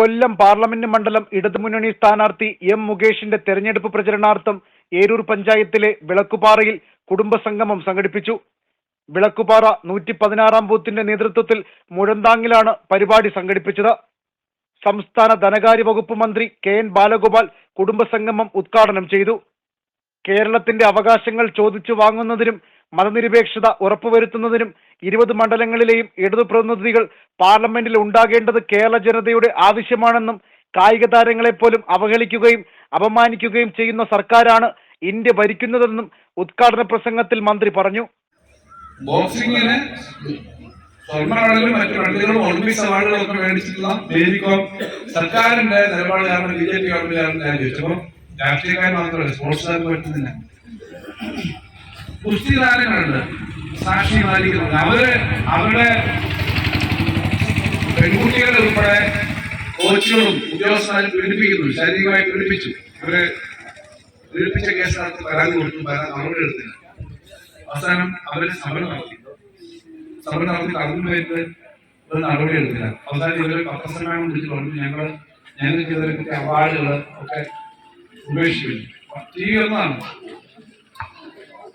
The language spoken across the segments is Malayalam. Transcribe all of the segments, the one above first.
കൊല്ലം പാർലമെന്റ് മണ്ഡലം ഇടതുമുന്നണി സ്ഥാനാർത്ഥി എം മുകേഷിന്റെ തെരഞ്ഞെടുപ്പ് പ്രചരണാർത്ഥം ഏരൂർ പഞ്ചായത്തിലെ വിളക്കുപാറയിൽ കുടുംബസംഗമം സംഘടിപ്പിച്ചു. വിളക്കുപാറ നൂറ്റി പതിനാറാം ബൂത്തിന്റെ നേതൃത്വത്തിൽ മുഴന്താങ്ങിലാണ് പരിപാടി സംഘടിപ്പിച്ചത്. സംസ്ഥാന ധനകാര്യ വകുപ്പ് മന്ത്രി കെ എൻ ബാലഗോപാൽ കുടുംബസംഗമം ഉദ്ഘാടനം ചെയ്തു. കേരളത്തിന്റെ അവകാശങ്ങൾ ചോദിച്ചു വാങ്ങുന്നതിനും മതനിരപേക്ഷത ഉറപ്പുവരുത്തുന്നതിനും ഇരുപത് മണ്ഡലങ്ങളിലെയും ഇടതു പ്രതിനിധികൾ പാർലമെന്റിൽ ഉണ്ടാകേണ്ടത് കേരള ജനതയുടെ ആവശ്യമാണെന്നും കായിക താരങ്ങളെ പോലും അവഹേളിക്കുകയും അപമാനിക്കുകയും ചെയ്യുന്ന സർക്കാരാണ് ഇന്ത്യ ഭരിക്കുന്നതെന്നും ഉദ്ഘാടന പ്രസംഗത്തിൽ മന്ത്രി പറഞ്ഞു. ബോക്സിംഗിന് സ്വർണ മറ്റു മെഡലുകളും ഒളിമ്പിക്സ് അവാർഡുകളും ഒക്കെ മേടിച്ചിട്ടുള്ള മേരികോം സർക്കാരിന്റെ നിലപാട് കാരണം ബി ജെ പി ഗവൺമെന്റ് കാരണം ചോദിച്ചപ്പോൾ രാഷ്ട്രീയക്കാർ മാത്രമല്ല സ്പോർട്സുകാർക്ക് പറ്റുന്നില്ല. കുസ്തി താരങ്ങളുണ്ട് സാക്ഷി മാലിക്കുന്നുണ്ട് അവർ അവരുടെ പെൺകുട്ടികളെ ഉൾപ്പെടെ കോച്ചുകളും ഉദ്യോഗസ്ഥരും പീഡിപ്പിക്കുന്നു. ശാരീരികമായി പീഡിപ്പിച്ചു. അവരെ പീഡിപ്പിച്ച കേസിനകത്ത് പരാതി കൊടുത്തു. പരാതി മറുപടി എടുത്തില്ല അവസാനം അവർ സമരം നടത്തി. സമരം നടത്തി അതിന് പോയിട്ട് നടപടി എടുത്തില്ല. അവസാനം ഇവരെ പത്രസമ്മേളനം വിളിച്ചു പറഞ്ഞു ഞങ്ങൾ ഞങ്ങൾക്ക് ഇവരെ പറ്റി അവാർഡുകൾ ഒക്കെ ഉപേക്ഷിക്കുന്നു. ടി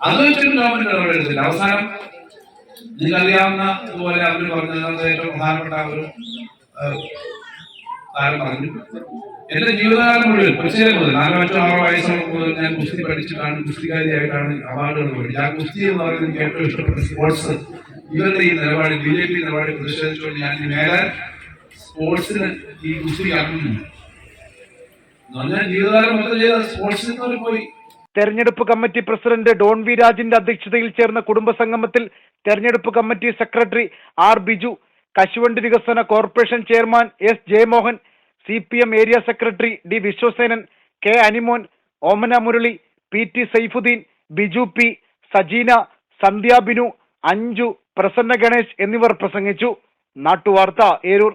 വെച്ചിട്ട് ഗവൺമെന്റ് നടപടി അവസാനം നിങ്ങൾക്കറിയാവുന്ന ഇതുപോലെ അവർ പറഞ്ഞത് ഏറ്റവും പ്രധാനപ്പെട്ട ഒരു താരം പറഞ്ഞു. എന്റെ ജീവിതകാലം മുഴുവൻ കൊച്ചിയിലെ മുതൽ നാലോ അഞ്ചോ ആറോ വയസ്സോളം മുതൽ ഞാൻ കുസ്തി പഠിച്ചിട്ടാണ് കുസ്തികാരിയായിട്ടാണ് അവാർഡുകൾ മേടിച്ചത്. ആ കുസ്തി എന്ന് പറയുന്നത് എനിക്ക് ഏറ്റവും ഇഷ്ടപ്പെട്ട സ്പോർട്സ്. ഇവരുടെ ഈ നിലപാട് ബി ജെ പി നിലപാട് പ്രതിഷേധിച്ചുകൊണ്ട് ഞാൻ മേലെ സ്പോർട്സിന് ഈ കുസ്തി ഇറങ്ങുന്നു എന്ന് പറഞ്ഞാൽ ജീവിതകാലം മൊത്തം ചെയ്ത സ്പോർട്സിൽ നിന്ന് പോയി. തെരഞ്ഞെടുപ്പ് കമ്മിറ്റി പ്രസിഡന്റ് ഡോൺ വി രാജിന്റെ അധ്യക്ഷതയിൽ ചേർന്ന കുടുംബസംഗമത്തിൽ തെരഞ്ഞെടുപ്പ് കമ്മിറ്റി സെക്രട്ടറി ആർ ബിജു കശുവണ്ടി വികസന corporation chairman S Jayamohan C P M area secretary D Vishwasenan K Animon Omana Murali P T Saifuddin Biju P Sajeena Sandhya Binu Anju Prasanna Ganesh എന്നിവർ പ്രസംഗിച്ചു. നാട്ടുവാർത്ത ഏരൂർ.